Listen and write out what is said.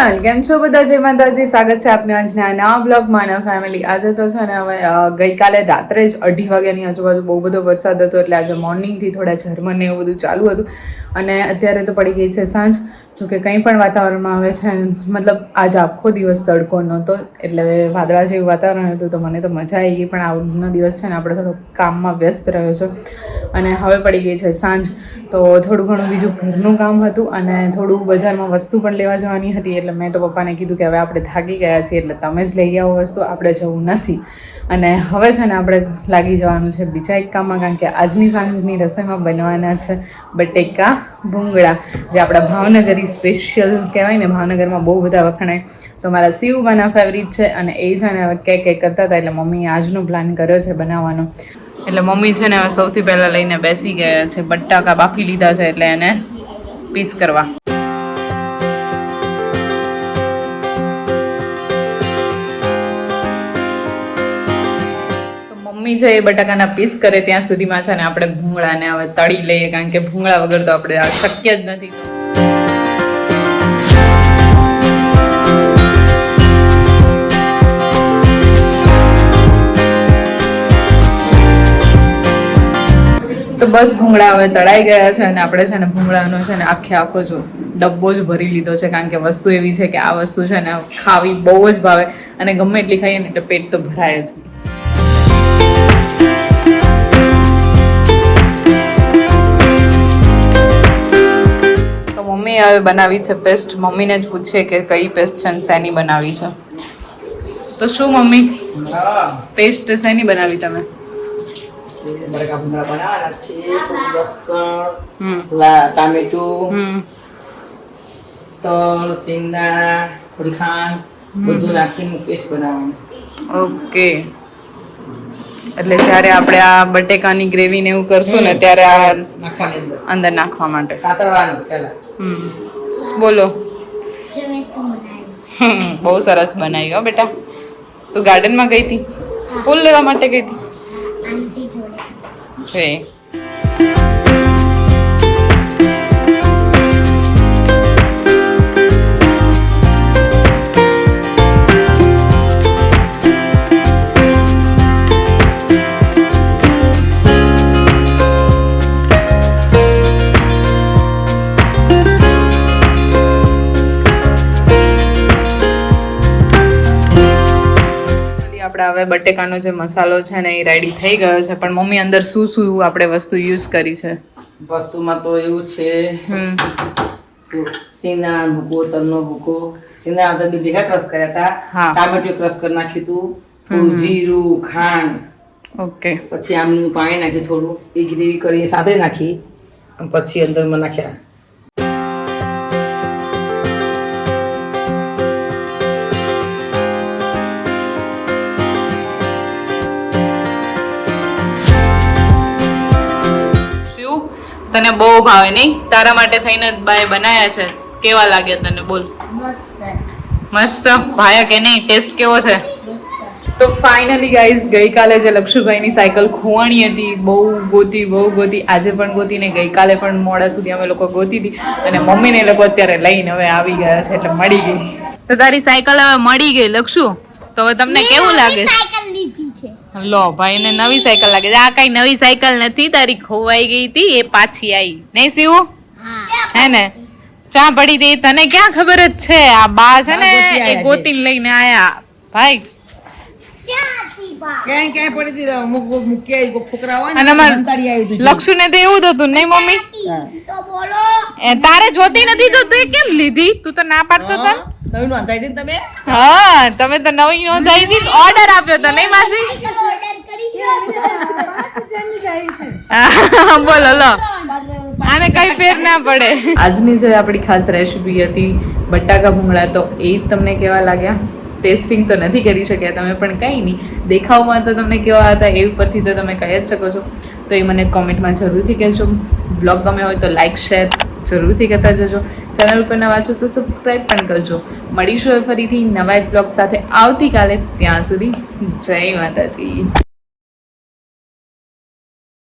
Family કેમ છો બધા? જય માતાજી. સ્વાગત છે આપને આજના નવા બ્લોગમાં. ના ફેમિલી આજે તો છે ને હવે ગઈકાલે રાત્રે જ અઢી વાગ્યાની આજુબાજુ બહુ બધો વરસાદ હતો, એટલે આજે મોર્નિંગથી થોડા ઝરમર ને એવું બધું ચાલુ હતું. અને અત્યારે તો પડી ગઈ છે સાંજ. જો કે કંઈ પણ વાતાવરણમાં આવે છે, મતલબ આજ આખો દિવસ તડકો નહોતો એટલે વાદળા જેવું વાતાવરણ હતું, તો મને તો મજા આવી ગઈ, પણ આજનો દિવસ છે ને આપણે થોડો કામમાં વ્યસ્ત રહ્યો છે. અને હવે પડી ગઈ છે સાંજ, તો થોડું ઘણું બીજું ઘરનું કામ હતું અને થોડું બજારમાં વસ્તુ પણ લેવા જવાની હતી, એટલે મેં તો પપ્પાને કીધું કે હવે આપણે થાકી ગયા છીએ, એટલે તમે જ લઈ આવો વસ્તુ, આપણે જવું નથી. અને હવે છે ને આપણે લાગી જવાનું છે બીજા એક કામમાં, કારણ કે આજની સાંજની રસોઈમાં બનવાના છે બટેકા ભૂંગળા, જે આપણા ભાવનગરી સ્પેશિયલ કહેવાય ને ભાવનગરમાં બહુ બધા વખણાય. તો મારા શિવબાના ફેવરિટ છે અને એ છે ને હવે કેક કે કરતા હતા એટલે મમ્મીએ આજનો પ્લાન કર્યો છે બનાવવાનો. એટલે મમ્મી છે ને હવે સૌથી પહેલાં લઈને બેસી ગયા છે, બટાકા બાફી લીધા છે એટલે એને પીસ કરવા. મમ્મી છે એ બટાકાના પીસ કરે ત્યાં સુધીમાં છે ને આપણે ભૂંગળાને હવે તળી લઈએ, કારણ કે ભૂંગળા વગર તો આપણે શક્ય જ નથી. તો બસ ભૂંગળા હવે તળાઈ ગયા છે અને આપણે છે ને ભૂંગળાનો છે ને આખે આખો જો ડબ્બો જ ભરી લીધો છે કારણ કે વસ્તુ એવી છે કે આ વસ્તુ છે ને ખાવી બહુ જ ભાવે અને ગમે એટલી ખાઈએ ને એટલે પેટ તો ભરાય જ. તો મમ્મી હવે બનાવી છે પેસ્ટ. મમ્મીને જ પૂછે કે કઈ પેસ્ટ છે ને શેની બનાવી છે. તો શું મમ્મી? પેસ્ટ શેની બનાવી તમે? બટાકા ભૂંગળા બનાવવાના છે થોડું લસણ હમ. લા ટામેટું હમ. તલ સિંગદાણા થોડી ખાંડ બધું નાખીને પેસ્ટ બનાવવાનું. ઓકે. એટલે જ્યારે આપણે આ બટેકાની ગ્રેવી ને એવું કરશું ને ત્યારે આ નાખવાની અંદર. અંદર નાખવા માટે. સાતરવાનું પહેલા. હમ. બોલો. બહુ સરસ બનાવી હો બેટા. તું ગાર્ડનમાં ગઈ હતી? ફૂલ લેવા માટે ગઈ હતી? છે આપણે હવે બટેકાનો જે મસાલો છે ને એ રેડી થઈ ગયો છે. પણ મમ્મી અંદર શું શું આપણે વસ્તુ યુઝ કરી છે? વસ્તુમાં તો એવું છે સિંગદાણા ભૂકો તલનો ભૂકો. સિંગદાણા તો ભેગા ક્રશ કર્યા હતા. ટામેટું ક્રશ કરી નાખ્યું હતું. થોડું જીરું ખાંડ. ઓકે પછી આમનું પાણી નાખ્યું થોડું. એ ગ્રેવી કરી સાથે નાખી. પછી અંદરમાં નાખ્યા. તને બહુ ભાવે નહીં? તારા માટે થઈને જ બાએ બનાવ્યા છે. કેવા લાગ્યા તને? બોલ. મસ્ત. ભાયા કે નહીં? ટેસ્ટ કેવો છે? તો ફાઇનલી ગાઈઝ ગઈકાલે જે લક્ષુભાઈની સાયકલ ખોવાણી હતી બહુ ગોતી બહુ ગોતી આજે પણ ગોતી ને ગઈકાલે પણ મોડા સુધી અમે લોકો ગોતી હતી અને મમ્મીને એ લોકો અત્યારે લઈને હવે આવી ગયા છે એટલે મળી ગઈ. તો તારી સાયકલ હવે મળી ગઈ. લક્ષુ તો હવે તમને કેવું લાગે? છે લો ભાઈને નવી સાયકલ લાગે છે. આ કઈ નવી સાયકલ નથી તારી ખોવાઈ ગઈ હતી એ પાછી આવી નહીં સીવું હે. ને? ચા પડી હતી તને ક્યાં ખબર જ છે? આ બા છે ને એ ગોતી લઈને આયા. ભાઈ. ને લક્ષુને તો એવું જ હતું નહીં મમ્મી. તો તારે જોતી નથી તો તે કેમ લીધી? તું તો ના પાડતો હતો ને? હા, નવીનું હતી તમે? હા તમે તો નવી નોંધાઈ હતી ઓર્ડર આપ્યો તો નહીં માસી? બોલો લો. આને કઈ ફેર ના પડે. આજની જે આપણી ખાસ રેસીપી હતી બટાકા ભૂંગળા તો એ જ તમને કેવા લાગ્યા? ટેસ્ટિંગ તો નથી કરી શક્યા તમે પણ કંઈ નહીં. દેખાવમાં તો તમને કેવા હતા એ ઉપરથી તો તમે કહી જ શકો છો. તો એ મને કોમેન્ટમાં જરૂરથી કહેજો. બ્લોગ ગમે હોય તો લાઇક શેર જરૂરથી કરતા જજો. ચેનલ પર નવા છો તો સબસ્ક્રાઈબ પણ કરજો. મળીશું ફરીથી નવા બ્લોગ સાથે. આવતીકાલે ત્યાં સુધી જય માતાજી.